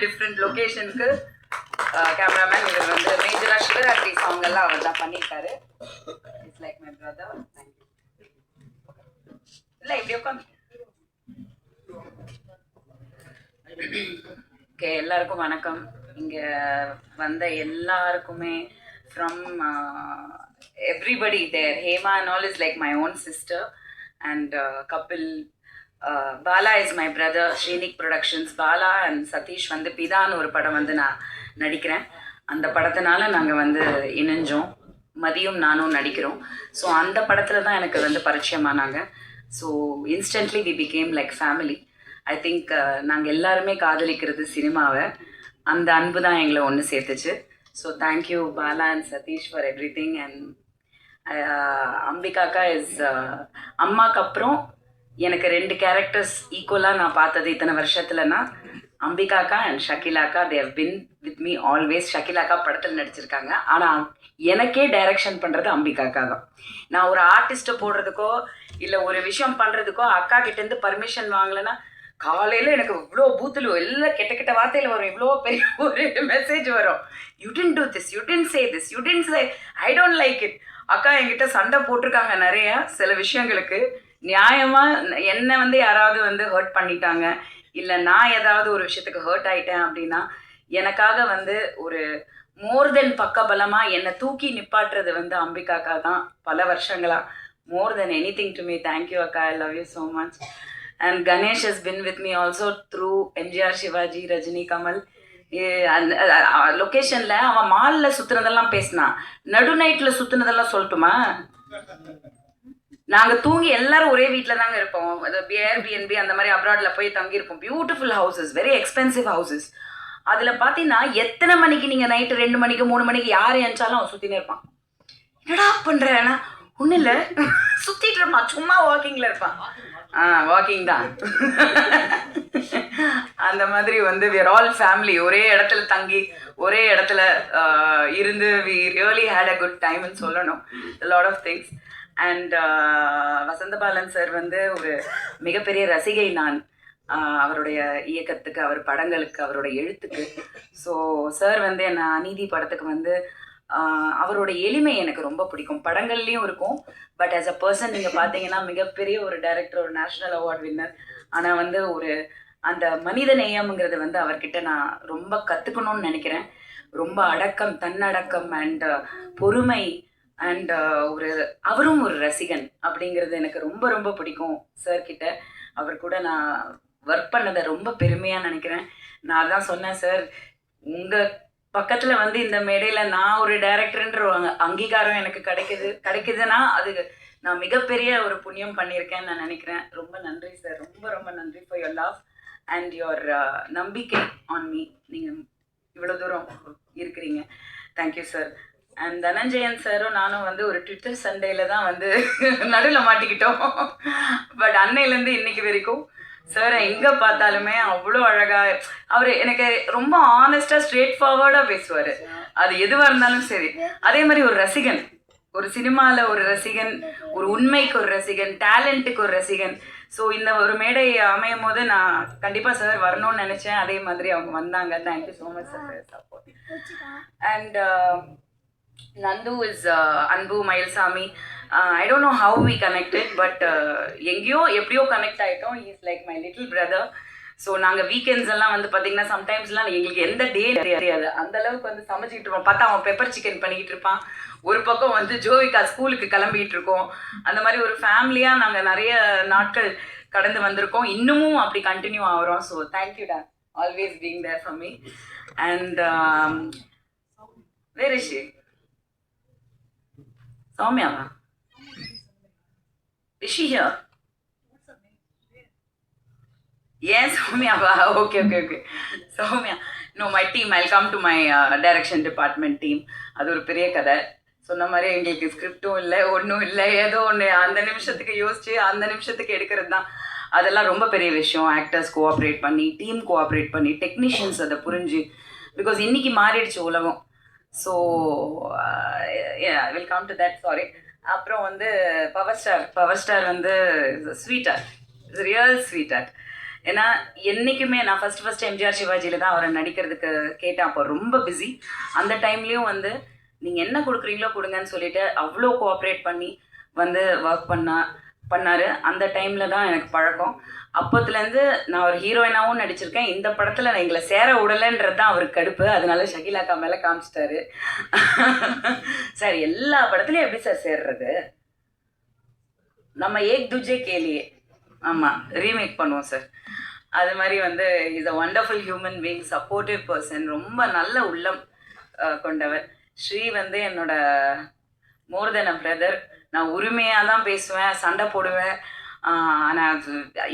Different லொகேஷனுக்கு cameraman இவர் வந்து மேஜராக சிவராத்திரி சாங் எல்லாம் அவர் தான் பண்ணியிருக்காரு. இட்ஸ் லைக் மை பிரதர் இல்லை இப்படி உட்காந்து. ஓகே எல்லாருக்கும் வணக்கம். இங்கே வந்த எல்லாருக்குமே from everybody there Hema and all is like my own sister and Kapil Bala is my brother Shrinik productions Bala and Sathish வந்து பிதான்னு ஒரு படம் வந்து நான் நடிக்கிறேன். அந்த படத்தினால நாங்கள் வந்து இணைஞ்சோம். மதியம் நானும் நடிக்கிறோம். ஸோ அந்த படத்தில் தான் எனக்கு வந்து பரிச்சயமானாங்க. So instantly we become like family I think நாங்கள் எல்லாருமே காதலிக்கிறது சினிமாவை. அந்த அன்பு தான் எங்களை ஒன்று சேர்த்துச்சு. So thank you Bala and Sathish for everything and அம்பிகாக்கா is அம்மாக்கு அப்புறம் எனக்கு ரெண்டு கேரக்டர்ஸ் ஈக்குவலாக நான் பார்த்தது இத்தனை வருஷத்துலனா அம்பிகாக்கா and ஷக்கிலாக்கா they've been with me always ஷக்கிலாக்கா படத்தில் நடிச்சிருக்காங்க. ஆனால் எனக்கே டைரக்ஷன் பண்ணுறது அம்பிகாக்கா தான். நான் ஒரு ஆர்டிஸ்ட்டை போடுறதுக்கோ இல்லை ஒரு விஷயம் பண்ணுறதுக்கோ அக்கா கிட்டேருந்து பர்மிஷன் வாங்கலைன்னா காலையில் எனக்கு இவ்வளோ பூத்தில் எல்லாம் கெட்ட கெட்ட வார்த்தையில் வரும். இவ்வளோ பெரிய ஒரு மெசேஜ் வரும். You tend to this you tend say this you tend say I don't like it அக்கா என்கிட்ட சண்டை போட்டிருக்காங்க நிறையா சில விஷயங்களுக்கு. நியாயமாக என்னை வந்து யாராவது வந்து ஹர்ட் பண்ணிட்டாங்க இல்லை நான் ஏதாவது ஒரு விஷயத்துக்கு ஹர்ட் ஆயிட்டேன் அப்படின்னா எனக்காக வந்து ஒரு மோர் தென் பக்கபலமாக என்னை தூக்கி நிப்பாட்டுறது வந்து அம்பிகாக்கா தான் பல வருஷங்களா. More then anything to me thank you அக்கா. I love you so much and Ganesh has been with me also through MGR Sivaji Rajini Kamal லொக்கேஷனில் அவன் மாலில் சுற்றுனதெல்லாம் பேசினான் நடு நைட்டில் சுற்றுனதெல்லாம் சொல்லட்டுமா? நாங்கள் தூங்கி எல்லாரும் ஒரே வீட்டில் தாங்க இருப்போம் ஏர்பிஎன்பி அந்த மாதிரி அப்ராடில் போய் தங்கியிருப்போம். Beautiful houses very expensive houses அதில் பார்த்தீங்கன்னா எத்தனை மணிக்கு நீங்கள் நைட்டு ரெண்டு மணிக்கு மூணு மணிக்கு யார் ஏஞ்சாலும் அவன் சுத்தினே இருப்பான். என்னடா பண்றேன்னா ஒன்றும் இல்லை. சுற்றிட்டு இருப்பான். சும்மா வாக்கிங்கில் இருப்பான். ஆ வாக்கிங் தான். அந்த மாதிரி வந்து விர் ஆல் ஃபேமிலி ஒரே இடத்துல தங்கி ஒரே இடத்துல இருந்து we really had a good டைம்னு சொல்லணும். Lot of things and uh, Vasanthabalan sir வந்து ஒரு மிகப்பெரிய ரசிகை நான். அவருடைய இயக்கத்துக்கு அவர் படங்களுக்கு அவருடைய எழுத்துக்கு. ஸோ சார் வந்து என்ன அநீதி படத்துக்கு வந்து அவரோட எளிமை எனக்கு ரொம்ப பிடிக்கும். படங்கள்லேயும் இருக்கும். பட் ஆஸ் அ பர்சன் நீங்கள் பார்த்தீங்கன்னா மிகப்பெரிய ஒரு டைரக்டர் ஒரு நேஷ்னல் அவார்ட் வின்னர் ஆனால் வந்து ஒரு அந்த மனித நேயம்ங்கிறது வந்து அவர்கிட்ட நான் ரொம்ப கற்றுக்கணும்னு நினைக்கிறேன். ரொம்ப அடக்கம் தன்னடக்கம் அண்ட் பொறுமை அண்ட் uh, ஒரு அவரும் ஒரு ரசிகன் அப்படிங்கிறது எனக்கு ரொம்ப ரொம்ப பிடிக்கும். சார் கிட்ட அவர் கூட நான் ஒர்க் பண்ணதை ரொம்ப பெருமையாக நினைக்கிறேன். நான் தான் சொன்னேன் சார் உங்கள் பக்கத்தில் வந்து இந்த மேடையில் நான் ஒரு டைரக்டர்ன்ற அங்கீகாரம் எனக்கு கிடைக்குது. கிடைக்குதுன்னா அது நான் மிகப்பெரிய ஒரு புண்ணியம் பண்ணியிருக்கேன்னு நான் நினைக்கிறேன். ரொம்ப நன்றி சார் ரொம்ப ரொம்ப நன்றி for your love and your நம்பிக்கை ஆன் மீ நீங்கள் இவ்வளோ தூரம் இருக்கிறீங்க. தேங்க்யூ சார் அண்ட் தனஞ்சயன் சாரும் நானும் வந்து ஒரு ட்விட்டர் சண்டேல தான் வந்து நடுவில் மாட்டிக்கிட்டோம். பட் அன்னையிலேருந்து இன்னைக்கு வரைக்கும் சாரை எங்கே பார்த்தாலுமே அவ்வளோ அழகாக அவர் எனக்கு ரொம்ப ஆனஸ்டாக ஸ்ட்ரெயிட் ஃபார்வர்டாக பேசுவார். அது எதுவாக இருந்தாலும் சரி. அதே மாதிரி ஒரு ரசிகன் ஒரு சினிமாவில் ஒரு ரசிகன் ஒரு உண்மைக்கு ஒரு ரசிகன் டேலண்ட்டுக்கு ஒரு ரசிகன். ஸோ இந்த ஒரு மேடை அமையும் போது நான் கண்டிப்பாக சார் வரணும்னு நினச்சேன். அதே மாதிரி அவங்க வந்தாங்க. Thank you so much sir support and Nandhu is Anbu Mayilsamy I don't know how we connected but எங்கேயோ எப்படியோ கனெக்ட் ஆகிட்டோம் is like my little brother so நாங்கள் வீக்கெண்ட்ஸ் எல்லாம் வந்து பார்த்தீங்கன்னா சம்டைம்ஸ்லாம் எங்களுக்கு எந்த டே தெரியாது. அந்த அளவுக்கு வந்து சமைச்சிக்கிட்டு இருப்போம். பார்த்தா அவன் பெப்பர் சிக்கன் பண்ணிக்கிட்டு இருப்பான். ஒரு பக்கம் வந்து ஜோவிகா ஸ்கூலுக்கு கிளம்பிட்டு இருக்கோம். அந்த மாதிரி ஒரு ஃபேமிலியாக நாங்கள் நிறைய நாட்கள் கடந்து வந்திருக்கோம். இன்னமும் அப்படி கண்டினியூ ஆகிறோம். ஸோ தேங்க்யூ டா always being there for me and where is சௌமியாவா is here ஏன் சௌமியாவா okay okay okay Soumya no my team I come to my direction department team அது ஒரு பெரிய கதை. சொன்ன மாதிரி எங்களுக்கு ஸ்கிரிப்டும் இல்லை ஒன்றும் இல்லை. ஏதோ ஒன்று அந்த நிமிஷத்துக்கு யோசிச்சு அந்த நிமிஷத்துக்கு எடுக்கிறது தான். அதெல்லாம் ரொம்ப பெரிய விஷயம். ஆக்டர்ஸ் கோஆப்ரேட் பண்ணி டீம் கோஆப்ரேட் பண்ணி டெக்னீஷியன்ஸ் அதை புரிஞ்சு. பிகாஸ் இன்னைக்கு மாறிடுச்சு உலகம். So will come to that sorry அப்புறம் வந்து பவர் ஸ்டார் பவர் ஸ்டார் வந்து ஸ்வீட்டர் ரியல் ஸ்வீட்டர் ஏன்னா என்றைக்குமே நான் ஃபர்ஸ்ட் ஃபர்ஸ்ட் எம்ஜிஆர் சிவாஜியில் தான் அவரை நடிக்கிறதுக்கு கேட்டேன். அப்போ ரொம்ப பிஸி அந்த டைம்லேயும் வந்து நீங்கள் என்ன கொடுக்குறீங்களோ கொடுங்கன்னு சொல்லிட்டு அவ்வளோ கோஆப்ரேட் பண்ணி வந்து ஒர்க் பண்ணால் பண்ணார். அந்த டைமில் தான் எனக்கு பழக்கம். அப்போத்துலேருந்து நான் ஒரு ஹீரோயினாகவும் நடிச்சிருக்கேன். இந்த படத்தில் நான் எங்களை சேர விடலைன்றது தான் அவருக்கு கடுப்பு. அதனால ஷகிலாக்கா மேலே காமிச்சிட்டாரு. சார் எல்லா படத்துலையும் எப்படி சார் சேர்றது? நம்ம ஏக் துஜே கேலியே ஆமாம் ரீமேக் பண்ணுவோம் சார். அது மாதிரி வந்து is a wonderful human being supportive person ரொம்ப நல்ல உள்ளம் கொண்டவர். ஸ்ரீ வந்து என்னோட மோர் தென் அ பிரதர் நான் உரிமையாக தான் பேசுவேன் சண்டை போடுவேன். ஆனால்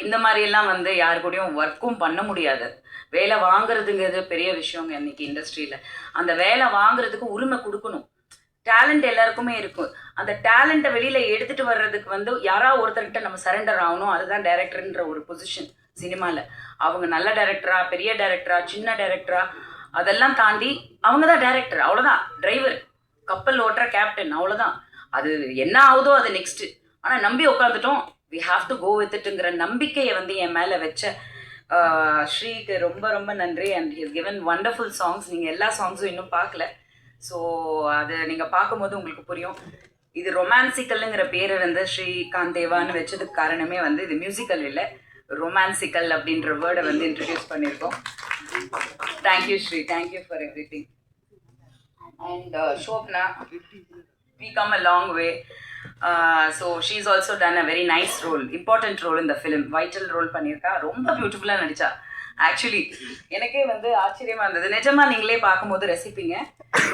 இந்த மாதிரியெல்லாம் வந்து யாரு கூடயும் ஒர்க்கும் பண்ண முடியாது. வேலை வாங்குறதுங்கிறது பெரிய விஷயங்க இன்னைக்கு இண்டஸ்ட்ரியில் அந்த வேலை வாங்குறதுக்கு உரிமை கொடுக்கணும். டேலண்ட் எல்லாருக்குமே இருக்கும். அந்த டேலண்ட்டை வெளியில் எடுத்துட்டு வர்றதுக்கு வந்து யாராவது ஒருத்தர்கிட்ட நம்ம சரண்டர் ஆகணும் அதுதான் டைரக்டர்ன்ற ஒரு பொசிஷன் சினிமாவில் அவங்க நல்ல டைரக்டரா பெரிய டைரக்டரா சின்ன டைரக்டரா அதெல்லாம் தாண்டி அவங்க தான் டைரக்டர் அவ்வளோதான் டிரைவர் கப்பல் ஓட்டுற கேப்டன் அவ்வளோதான் அது என்ன ஆகுதோ அது நெக்ஸ்ட்டு ஆனால் நம்பி உட்காந்துட்டோம் வி ஹாவ் டு கோ வித்துட்டுங்கிற நம்பிக்கையை வந்து என் மேலே வச்ச ஸ்ரீக்கு ரொம்ப ரொம்ப நன்றி. And his given wonderful songs நீங்கள் எல்லா சாங்ஸும் இன்னும் பார்க்கல ஸோ அது நீங்கள் பார்க்கும்போது உங்களுக்கு புரியும். இது ரொமான்சிக்கல்ங்கிற பேரை வந்து ஸ்ரீகாந்த் தேவான்னு வச்சதுக்கு காரணமே வந்து இது மியூசிக்கல் இல்லை. ரொமான்சிக்கல் அப்படின்ற வேர்டை வந்து இன்ட்ரடியூஸ் பண்ணியிருக்கோம் thank you Sri thank you for everything and Shobna we come a long way. Uh, so she's also done a very nice role, important role in the film. Vital role பண்ணியிருக்கா. ரொம்ப பியூட்டிஃபுல்லாக நடிச்சா. Actually எனக்கே வந்து ஆச்சரியமா இருந்தது. நிஜமா நீங்களே பார்க்கும்போது ரசிப்பீங்க.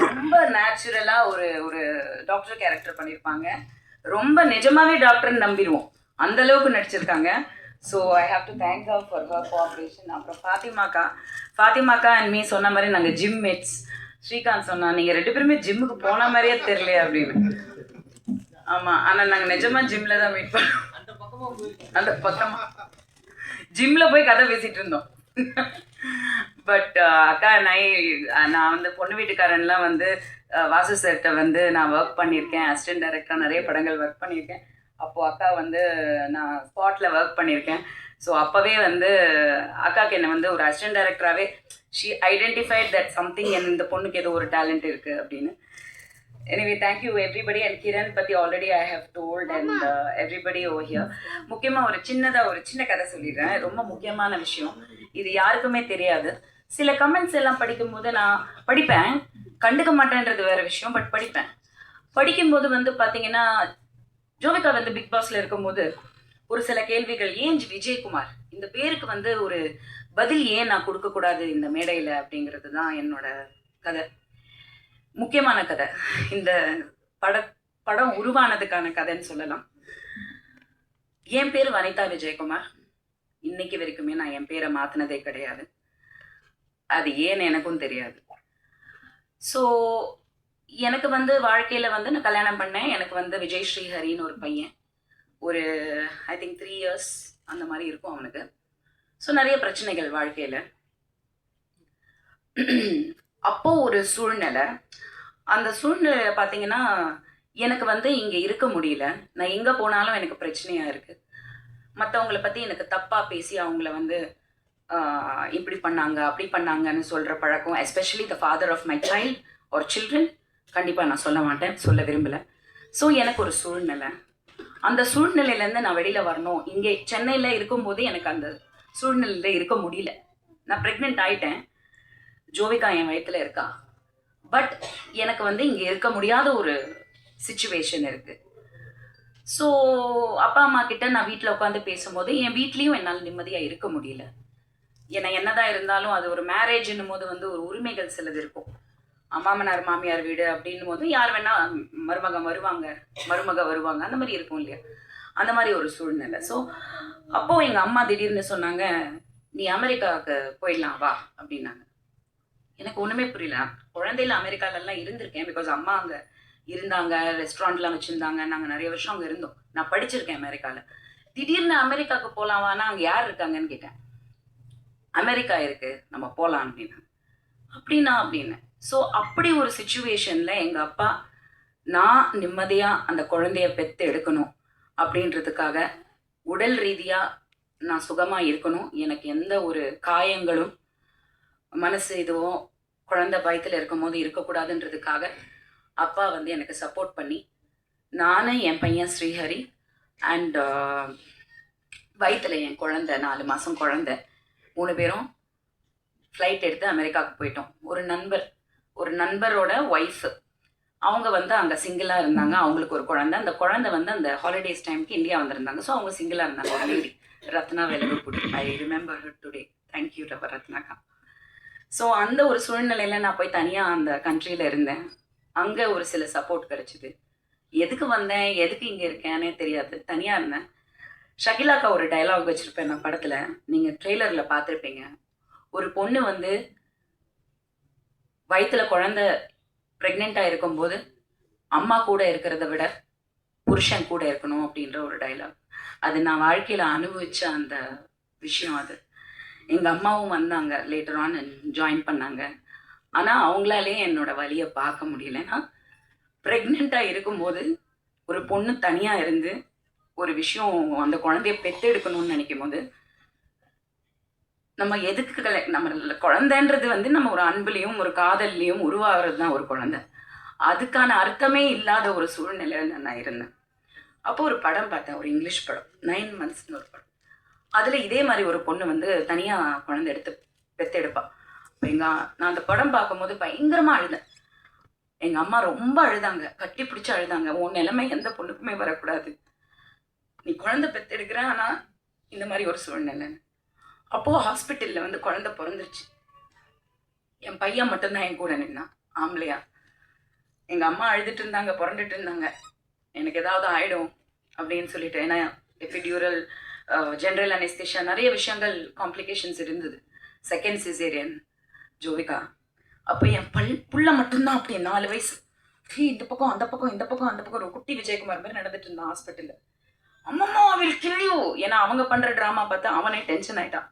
ரொம்ப நேச்சுரலாக ஒரு ஒரு டாக்டர் கேரக்டர் பண்ணியிருப்பாங்க. ரொம்ப நிஜமாவே டாக்டர்னு நம்பிடுவோம். அந்த அளவுக்கு நடிச்சிருக்காங்க. So I have to thank her for her cooperation அப்புறம் ஃபாத்திமாக்கா ஃபாத்திமாக்கா அண்ட் மீ சொன்ன மாதிரி நாங்கள் ஜிம் மேட்ஸ் ஸ்ரீகாந்த் சொன்னா நீங்கள் ரெண்டு பேருமே ஜிம்முக்கு போன மாதிரியே தெரியலையே அப்படின்னு. ஆமாம் ஆனால் நாங்கள் நிஜமா ஜிம்ல தான் மீட் பண்ணோம். அந்த பக்கமா ஜிம்ல போய் கதை பேசிட்டு இருந்தோம். பட் அக்கா நான் நான் வந்து பொண்ணு வீட்டுக்காரன்லாம் வந்து வாசு சார்கிட்ட வந்து நான் ஒர்க் பண்ணியிருக்கேன் அசிஸ்டன்ட் டைரக்டராக நிறைய படங்கள் ஒர்க் பண்ணியிருக்கேன். அப்போது அக்கா வந்து நான் ஸ்பாட்டில் ஒர்க் பண்ணியிருக்கேன். ஸோ அப்போவே வந்து அக்காக்கு என்னை வந்து ஒரு அசிஸ்டன்ட் டைரக்டராகவே ஷீ ஐடென்டிஃபைட் தட் சம்திங் இந்த பொண்ணுக்கு ஏதோ ஒரு டேலண்ட் இருக்குது அப்படின்னு. Anyway thank you everybody and Kiran பற்றி already I have told and everybody oh here முக்கியமாக ஒரு சின்னதாக ஒரு சின்ன கதை சொல்லிடுறேன். ரொம்ப முக்கியமான விஷயம். இது யாருக்குமே தெரியாது. சில கமெண்ட்ஸ் எல்லாம் படிக்கும்போது நான் படிப்பேன். கண்டுக்க மாட்டேன்றது வேற விஷயம் பட் படிப்பேன். படிக்கும்போது வந்து பார்த்தீங்கன்னா ஜோவிகா வந்து பிக் பாஸ்ல இருக்கும்போது ஒரு சில கேள்விகள் ஏன் விஜயகுமார்? இந்த பேருக்கு வந்து ஒரு பதில் ஏன் நான் கொடுக்கக்கூடாது இந்த மேடையில்? அப்படிங்கிறது தான் என்னோட கதை. முக்கியமான கதை. இந்த பட படம் உருவானதுக்கான கதைன்னு சொல்லலாம். என் பேர் வனிதா விஜயகுமார். இன்னைக்கு வரைக்குமே நான் என் பேரை மாற்றினதே கிடையாது. அது ஏன்னு எனக்கும் தெரியாது. ஸோ எனக்கு வந்து வாழ்க்கையில் வந்து நான் கல்யாணம் பண்ணேன். எனக்கு வந்து விஜய் ஸ்ரீஹரின்னு ஒரு பையன். ஒரு ஐ திங்க் த்ரீ இயர்ஸ் அந்த மாதிரி இருக்கும் அவனுக்கு. ஸோ நிறைய பிரச்சனைகள் வாழ்க்கையில். அப்போது ஒரு சூழ்நிலை. அந்த சூழ்நிலையில் பார்த்தீங்கன்னா எனக்கு வந்து இங்கே இருக்க முடியல. நான் எங்கே போனாலும் எனக்கு பிரச்சனையாக இருக்குது மற்றவங்கள பற்றி எனக்கு தப்பாக பேசி அவங்கள வந்து இப்படி பண்ணாங்க அப்படி பண்ணாங்கன்னு சொல்கிற பழக்கம் especially the father of my child ஒரு சில்ட்ரன் கண்டிப்பாக நான் சொல்ல மாட்டேன் சொல்ல விரும்பலை. ஸோ எனக்கு ஒரு சூழ்நிலை. அந்த சூழ்நிலையிலேருந்து நான் வெளியில் வரணும். இங்கே சென்னையில் இருக்கும்போது எனக்கு அந்த சூழ்நிலையில் இருக்க முடியல. நான் ப்ரெக்னென்ட் ஆயிட்டேன். ஜோவிகா என் வயத்தில் இருக்கா. பட் எனக்கு வந்து இங்கே இருக்க முடியாத ஒரு சுச்சுவேஷன் இருக்குது ஸோ அப்பா அம்மா கிட்ட நான் வீட்டில் உட்காந்து பேசும்போது என் வீட்லேயும் என்னால் நிம்மதியாக இருக்க முடியல. ஏன்னா என்னதான் இருந்தாலும் அது ஒரு மேரேஜ்னும் போது வந்து ஒரு உரிமைகள் சிலது இருக்கும். மாமனார் மாமியார் வீடு அப்படின்னும் போது யார் வேணா மருமக வருவாங்க மருமக வருவாங்க. அந்த மாதிரி இருக்கும் இல்லையா? அந்த மாதிரி ஒரு சூழ்நிலை. ஸோ அப்போ எங்கள் அம்மா திடீர்னு சொன்னாங்க நீ அமெரிக்காவுக்கு போயிடலாம் வா அப்படின்னாங்க. எனக்கு ஒன்றுமே புரியல. நான் குழந்தையில அமெரிக்காலெல்லாம் இருந்திருக்கேன் பிகாஸ் அம்மா அங்கே இருந்தாங்க ரெஸ்டாரண்ட்லாம் வச்சுருந்தாங்க. நாங்கள் நிறைய வருஷம் அங்கே இருந்தோம். நான் படிச்சிருக்கேன் அமெரிக்காவில் திடீர்னு அமெரிக்காவுக்கு போகலாமான்னா அங்கே யார் இருக்காங்கன்னு கேட்டேன். அமெரிக்கா இருக்கு நம்ம போகலாம் அப்படின்னா அப்படின்னா அப்படின்னு ஸோ அப்படி ஒரு சுச்சுவேஷனில் எங்கள் அப்பா நான் நிம்மதியாக அந்த குழந்தைய பெற்று எடுக்கணும். அப்படின்றதுக்காக உடல் ரீதியாக நான் சுகமாக இருக்கணும். எனக்கு எந்த ஒரு காயங்களும் மனசு இதுவோ குழந்தை பயத்தில் இருக்கும்போது இருக்கக்கூடாதுன்றதுக்காக அப்பா வந்து எனக்கு சப்போர்ட் பண்ணி நானும் என் பையன் ஸ்ரீஹரி அண்ட் வயிற்றில் என் குழந்தை நாலு மாதம் குழந்தை மூணு பேரும் ஃப்ளைட் எடுத்து அமெரிக்காவுக்கு போயிட்டோம். ஒரு நண்பர் ஒரு நண்பரோட ஒய்ஃபு அவங்க வந்து அங்கே சிங்கிளாக இருந்தாங்க. அவங்களுக்கு ஒரு குழந்தை. அந்த குழந்தை வந்து அந்த ஹாலிடேஸ் டைமுக்கு இந்தியா வந்திருந்தாங்க. ஸோ அவங்க சிங்கிளாக இருந்தாங்க. ஒரு lady Ratna Velagapudi I remember today thank you ரவர் ரத்னாக்கா. ஸோ அந்த ஒரு சூழ்நிலையில் நான் போய் தனியாக அந்த கண்ட்ரியில் இருந்தேன். அங்கே ஒரு சில சப்போர்ட் கிடச்சிது. எதுக்கு வந்தேன்? எதுக்கு இங்கே இருக்கேனே தெரியாது. தனியாக இருந்தேன். ஷகிலாக்கா ஒரு டைலாக் வச்சுருப்பேன் நான் படத்தில். நீங்கள் ட்ரெய்லரில் பார்த்துருப்பீங்க. ஒரு பொண்ணு வந்து வயிற்றுல குழந்த ப்ரெக்னெண்ட்டாக இருக்கும்போது அம்மா கூட இருக்கிறத விட புருஷன் கூட இருக்கணும் அப்படின்ற ஒரு டைலாக் அது நான் வாழ்க்கையில் அனுபவித்த அந்த விஷயம் அது. எங்கள் அம்மாவும் வந்தாங்க லேட்டர் ஆன் ஜாயின் பண்ணாங்க. ஆனால் அவங்களாலே என்னோட வழியை பார்க்க முடியலன்னா ப்ரெக்னெண்ட்டாக இருக்கும்போது ஒரு பொண்ணு தனியாக இருந்து ஒரு விஷயம் அந்த குழந்தைய பெற்றெடுக்கணும்னு நினைக்கும் போது நம்ம எதுக்கு கலை நம்ம குழந்தைன்றது வந்து நம்ம ஒரு அன்புலையும் ஒரு காதல்லையும் உருவாகிறது தான் ஒரு குழந்தை. அதுக்கான அர்த்தமே இல்லாத ஒரு சூழ்நிலையில் நான் இருந்தேன். அப்போ ஒரு படம் பார்த்தேன் ஒரு இங்கிலீஷ் படம் நைன் மந்த்ஸ்னு ஒரு படம். அதில் இதே மாதிரி ஒரு பொண்ணு வந்து தனியாக குழந்தை எடுத்து பெத்தெடுப்பா எங்கள் நான் அந்த படம் பார்க்கும்போது பயங்கரமாக அழுதேன். எங்கள் அம்மா ரொம்ப அழுதாங்க கட்டி பிடிச்சி அழுதாங்க. உன் நிலைமை எந்த பொண்ணுக்குமே வரக்கூடாது. நீ குழந்தை பெத்தெடுக்கிற ஆனால் இந்த மாதிரி ஒரு சூழ்நிலைன்னு அப்போது ஹாஸ்பிட்டலில் வந்து குழந்தை பிறந்துருச்சு. என் பையன் மட்டும்தான் என் கூட நின்னான் ஆம்பளையா? எங்கள் அம்மா அழுதுட்டு இருந்தாங்க புரண்டுட்டு இருந்தாங்க. எனக்கு ஏதாவது ஆகிடும் அப்படின்னு சொல்லிட்டு ஏன்னா எபிடியூரல் ஜென்ரல் அனெஸ்தேஷியா நிறைய விஷயங்கள் காம்ப்ளிகேஷன்ஸ் இருந்தது. Second caesarean Jovika. அப்போ என் பல் புள்ள மட்டும்தான் அப்படி நாலு வயசு. ஹே இந்த பக்கம் அந்த பக்கம் இந்த பக்கம் அந்த பக்கம் ஒரு குட்டி விஜயகுமார் மாதிரி நடந்துட்டு இருந்தான் ஹாஸ்பிட்டலில் அம்மம்மா வில் கில் யூ ஏன்னா அவங்க பண்ணுற ட்ராமா பார்த்து அவனே டென்ஷன் ஆயிட்டான்.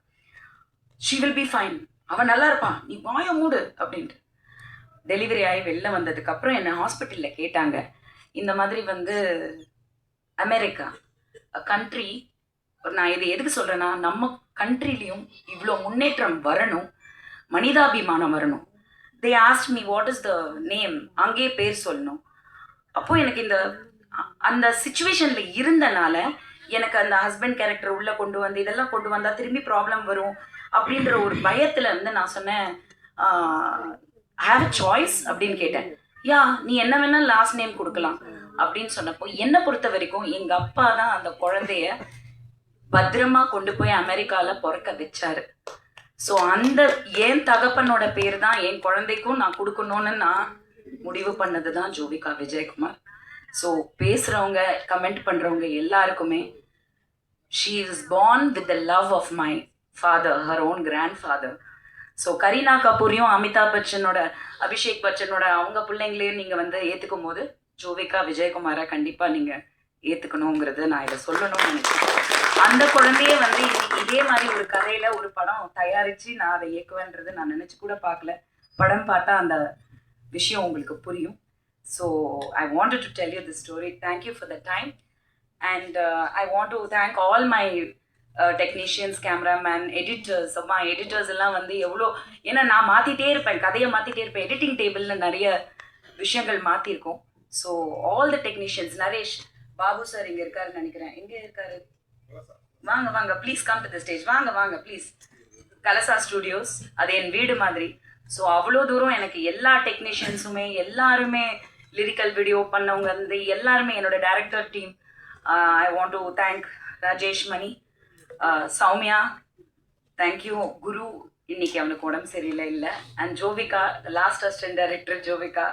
ஷீ வில் பி ஃபைன் அவன் நல்லா இருப்பான் நீ வாய மூடு அப்படின்ட்டு. டெலிவரி ஆகி வெளில வந்ததுக்கப்புறம் என்னை ஹாஸ்பிட்டலில் கேட்டாங்க. இந்த மாதிரி வந்து அமெரிக்கா கண்ட்ரி நான் இது எதுக்கு சொல்கிறேன்னா நம்ம கண்ட்ரிலையும் இவ்வளோ முன்னேற்றம் வரணும். மனிதாபிமானம் வரணும். They asked me what is the name அங்கேயே பேர் சொல்லணும். அப்போது எனக்கு இந்த அந்த சுச்சுவேஷனில் இருந்தனால எனக்கு அந்த ஹஸ்பண்ட் கேரக்டர் உள்ளே கொண்டு வந்து இதெல்லாம் கொண்டு வந்தால் திரும்பி ப்ராப்ளம் வரும். அப்படின்ற ஒரு பயத்தில் வந்து நான் சொன்னேன் ஹாவ் அ சாய்ஸ் அப்படின்னு கேட்டேன். யா நீ என்ன வேணால் லாஸ்ட் நேம் கொடுக்கலாம் அப்படின்னு சொன்னப்போ என்னை பொறுத்த வரைக்கும் எங்கள் அப்பா தான் அந்த குழந்தைய பத்திரமா கொண்டு போய் அமெரிக்காவில் பிறக்க வச்சாரு. ஸோ அந்த என் தகப்பனோட பேர் தான் என் குழந்தைக்கும் நான் கொடுக்கணும்னு நான் முடிவு பண்ணது தான் ஜோவிகா விஜயகுமார். ஸோ பேசுகிறவங்க கமெண்ட் பண்ணுறவங்க எல்லாருக்குமே she is born with the love of my father her own grandfather so Kareena கபூரையும் Amitabh பச்சனோட அபிஷேக் பச்சனோட அவங்க பிள்ளைங்களையும் நீங்கள் வந்து ஏற்றுக்கும் போது ஜோவிகா விஜயகுமாரை கண்டிப்பாக நீங்கள் ஏற்றுக்கணுங்கிறது நான் இதை சொல்லணும்னு நினைக்கிறேன். அந்த குழந்தைய வந்து இன்னைக்கு இதே மாதிரி ஒரு கதையில் ஒரு படம் தயாரித்து நான் அதை இயக்குவேன்றது நான் நினச்சி கூட பார்க்கல. படம் பார்த்தா அந்த விஷயம் உங்களுக்கு புரியும். So I wanted to tell you the story thank you for the time and I want to thank all my technicians cameraman editors அம்மா எடிட்டர்ஸ் எல்லாம் வந்து எவ்வளோ ஏன்னா நான் மாற்றிட்டே இருப்பேன். கதையை மாற்றிட்டே இருப்பேன். எடிட்டிங் டேபிளில் நிறைய விஷயங்கள் மாற்றிருக்கோம் so all the technicians Naresh Babu sir இங்கே இருக்காருன்னு நினைக்கிறேன். எங்கே இருக்காரு? வாங்க வாங்க please come to the stage வாங்க வாங்க ப்ளீஸ் கலசா ஸ்டுடியோஸ் அது என் வீடு மாதிரி. ஸோ அவ்வளோ தூரம் எனக்கு எல்லா டெக்னீஷியன்ஸுமே எல்லாருமே லிரிக்கல் வீடியோ பண்ணவங்க வந்து எல்லாருமே என்னோட director team I want to thank Rajesh Mani Soumya thank you Guru இன்னைக்கு அவனுக்கு உடம்பு சரியில்லை இல்லை. And Jovika last assistant director Jovika.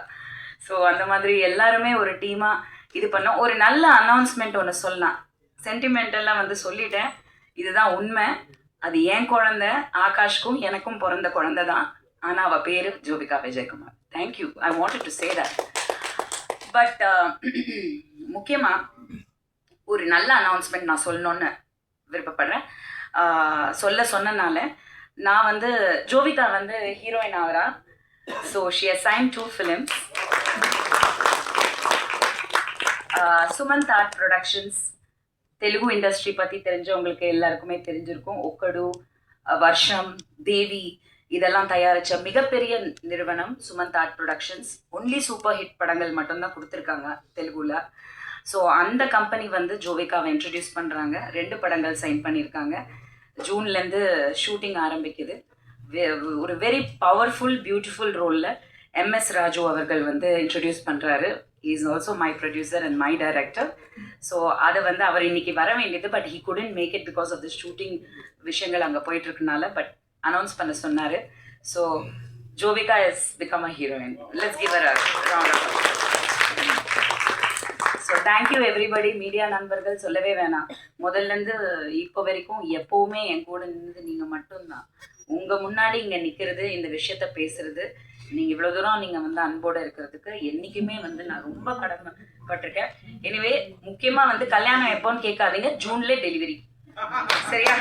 So அந்த மாதிரி எல்லாருமே ஒரு டீமாக இது பண்ணோம். ஒரு நல்ல அனௌன்ஸ்மெண்ட் ஒன்று சொல்லலாம். சென்டிமெண்டெல்லாம் வந்து சொல்லிட்டேன். இதுதான் உண்மை. அது என் குழந்த? ஆகாஷ்க்கும் எனக்கும் பிறந்த குழந்தை தான். ஆனால் அவள் பேர் Jovika Vijayakumar. Thank you I wanted to say that but முக்கியமாக ஒரு நல்ல அனௌன்ஸ்மெண்ட் நான் சொல்லணுன்னு விருப்பப்படுறேன். சொல்ல சொன்னனால நான் வந்து ஜோவிதா வந்து heroine ஆகிறா. So she assign two films Sumanth art productions Telugu industry பற்றி தெரிஞ்சவங்களுக்கு எல்லாருக்குமே தெரிஞ்சிருக்கும். ஒக்கடு வருஷம் வர்ஷம் தேவி இதெல்லாம் தயாரித்த மிகப்பெரிய நிறுவனம் Sumanth art productions only super hit படங்கள் மட்டும்தான் கொடுத்துருக்காங்க தெலுங்குல. ஸோ அந்த கம்பெனி வந்து ஜோவிகாவை இன்ட்ரடியூஸ் பண்ணுறாங்க ரெண்டு படங்கள் சைன் பண்ணியிருக்காங்க ஜூன்லேருந்து ஷூட்டிங் ஆரம்பிக்குது. ஒரு வெரி பவர்ஃபுல் பியூட்டிஃபுல் ரோலில் எம்எஸ் ராஜு அவர்கள் வந்து இன்ட்ரடியூஸ் பண்ணுறாரு is also my producer and my director so அதை வந்து அவர் இன்னைக்கு வர வேண்டியது but he couldn't make it because of the shooting விஷயங்கள் அங்கே போயிட்டுருக்கனால பட் அனௌன்ஸ் பண்ண சொன்னார். So Jovika is become a heroine let's give a so thank you everybody media நண்பர்கள் சொல்லவே வேணாம். முதல்லேருந்து இப்போ வரைக்கும் எப்போவுமே என் கூட நின்று நீங்கள் மட்டும்தான். உங்கள் முன்னாடி இங்கே நிற்கிறது இந்த விஷயத்த பேசுறது நீங்கள் இவ்வளோ தூரம் நீங்கள் வந்து அன்போடு இருக்கிறதுக்கு என்றைக்குமே வந்து நான் ரொம்ப கடமைப்பட்டிருக்கேன். எனிவே முக்கியமாக வந்து கல்யாணம் எப்போன்னு கேட்காதீங்க. ஜூன்ல டெலிவரி சரியா?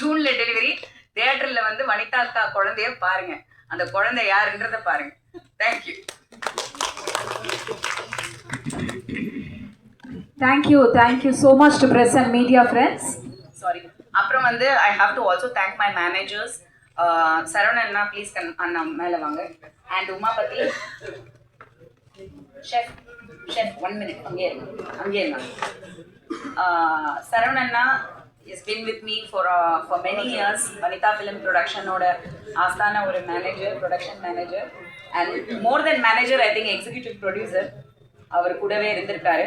ஜூன்ல டெலிவரி தியேட்டர்ல வந்து வனிதா அக்கா குழந்தைய பாருங்க. அந்த குழந்தை யாருன்றத பாருங்க. Thank you thank you thank you so much too much and media friends sorry அப்புறம் வந்து I have to also thank my managers Saravanan Anna please come அண்ணா மேலே வாங்க. And Umapathi chef chef one minute அங்கே இருங்க. அங்கே இருங்க. சரவணண்ணா is been with me for for many years Vanitha film ப்ரொடக்ஷனோட ஆஸ்தான ஒரு manager production manager and more then manager I think executive producer அவர் கூடவே இருந்திருக்காரு.